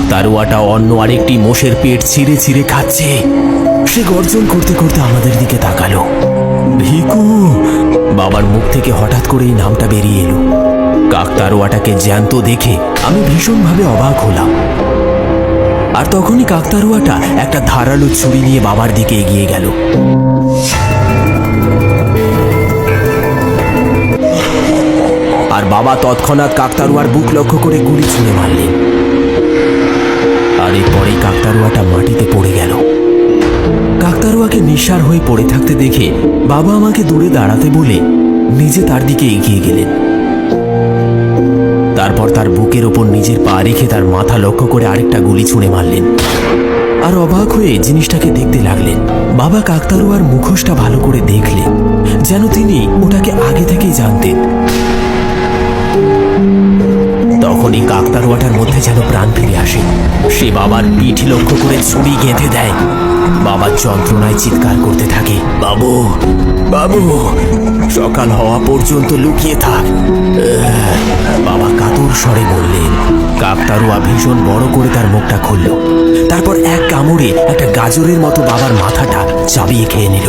কাকতারুয়াটা অন্য আরেকটি মোষের পেট ছিঁড়ে ছিঁড়ে খাচ্ছে। সে গর্জন করতে করতে আমাদের দিকে তাকালো। ভিকু! বাবার মুখ থেকে হঠাৎ করে এই নামটা বেরিয়ে এলো। কাকতারুয়াটাকে জ্যান্ত দেখে আমি ভীষণভাবে অবাক হলাম। আর তখনই কাকতারুয়াটা একটা ধারালো ছুরি নিয়ে বাবার দিকে এগিয়ে গেল। আর বাবা তৎক্ষণাৎ কাকতারুয়ার বুক লক্ষ্য করে গুলি ছুঁড়ে মারলেন। কাকতারুয়াটা মাটিতে পড়ে গেল। কাকতারুয়াকে নিঃসার হয়ে পড়ে থাকতে দেখে বাবা আমাকে দূরে দাঁড়াতে বলে নিজে তার দিকে এগিয়ে গেলেন। তারপর তার বুকের ওপর নিজের পা রেখে তার মাথা লক্ষ্য করে আরেকটা গুলি ছুঁড়ে মারলেন। আর অবাক হয়ে জিনিসটাকে দেখতে লাগলেন। বাবা কাকতারুয়ার মুখোশটা ভালো করে দেখলেন, যেন তিনি ওটাকে আগে থেকেই জানতেন। তখনই কাকতারুয়াটার মধ্যে যেন প্রাণ ফিরে আসে। সে বাবার পিঠ লক্ষ্য করে ছুরি গেঁথে দেয়। বাবার যন্ত্রণায় চিৎকার করতে থাকে। বাবু বাবু, সকাল হওয়া পর্যন্ত লুকিয়ে থাক। বাবা কাতর স্বরে বললেন। কাকতারুয়া ভীষণ বড় করে তার মুখটা খুলল। তারপর এক কামড়ে একটা গাজরের মতো বাবার মাথাটা চাবিয়ে খেয়ে নিল।